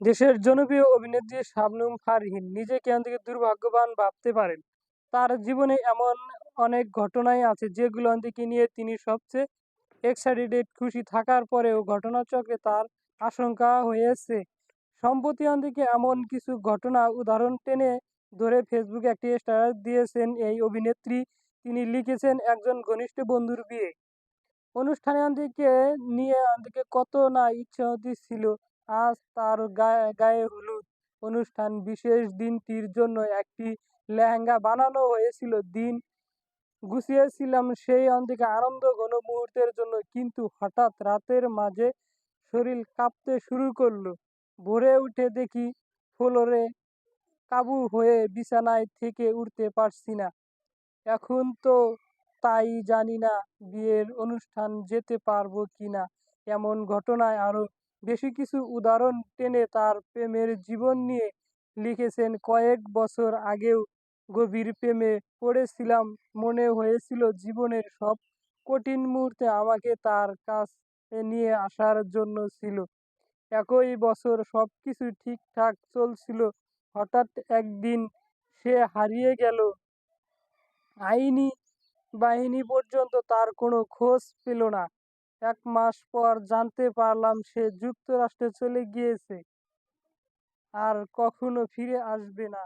দেশের জনপ্রিয় অভিনেত্রী শাবনূর ফারহীন নিজেকে থেকে দুর্ভাগ্যবান ভাবতে পারেন? তার জীবনে এমন অনেক ঘটনাই আছে যেগুলো থেকে নিয়ে তিনি সবচেয়ে এক্সাইটেড খুশি থাকার পরেও ঘটনাচক্রে তার আশঙ্কা হয়েছে। সম্প্রতি অন্দিকে এমন কিছু ঘটনা উদাহরণ টেনে ধরে ফেসবুকে একটি স্ট্যাটাস দিয়েছেন এই অভিনেত্রী। তিনি লিখেছেন, একজন ঘনিষ্ঠ বন্ধুর বিয়ে। অনুষ্ঠানে অন্দিকে নিয়ে অন্দিকে কত না ইচ্ছামতি ছিল আজ তার গায়ে হলুদ। অনুষ্ঠান বিশেষ দিনটির জন্য একটি লেহেঙ্গা বানানো হয়েছিল। দিন গুছিয়েছিলাম সেই অন্দিকে আনন্দ ঘন মুহূর্তের জন্য, কিন্তু হঠাৎ রাতের মাঝে শরীর কাঁপতে শুরু করল। ভোরে উঠে দেখি ফ্লোরে কাবু হয়ে বিছানায় থেকে উঠতে পারছি না। এখন তো তাই জানি না বিয়ের অনুষ্ঠান যেতে পারব কি না এমন ঘটনায় আরও বেশি কিছু উদাহরণ টেনে তার প্রেমের জীবন নিয়ে লিখেছেন। কয়েক বছর আগেও গভীর প্রেমে পড়েছিলাম। মনে হয়েছিল জীবনের সব কঠিন মুহূর্তে আমাকে তার কাছে নিয়ে আসার জন্য ছিল। একই বছর সব কিছু ঠিকঠাক চলছিল। হঠাৎ একদিন সে হারিয়ে গেল। আইনি বাহিনী পর্যন্ত তার কোনো খোঁজ পেল না। এক মাস পর জানতে পারলাম সে যুক্তরাষ্ট্রে চলে গিয়েছে আর কখনো ফিরে আসবে না।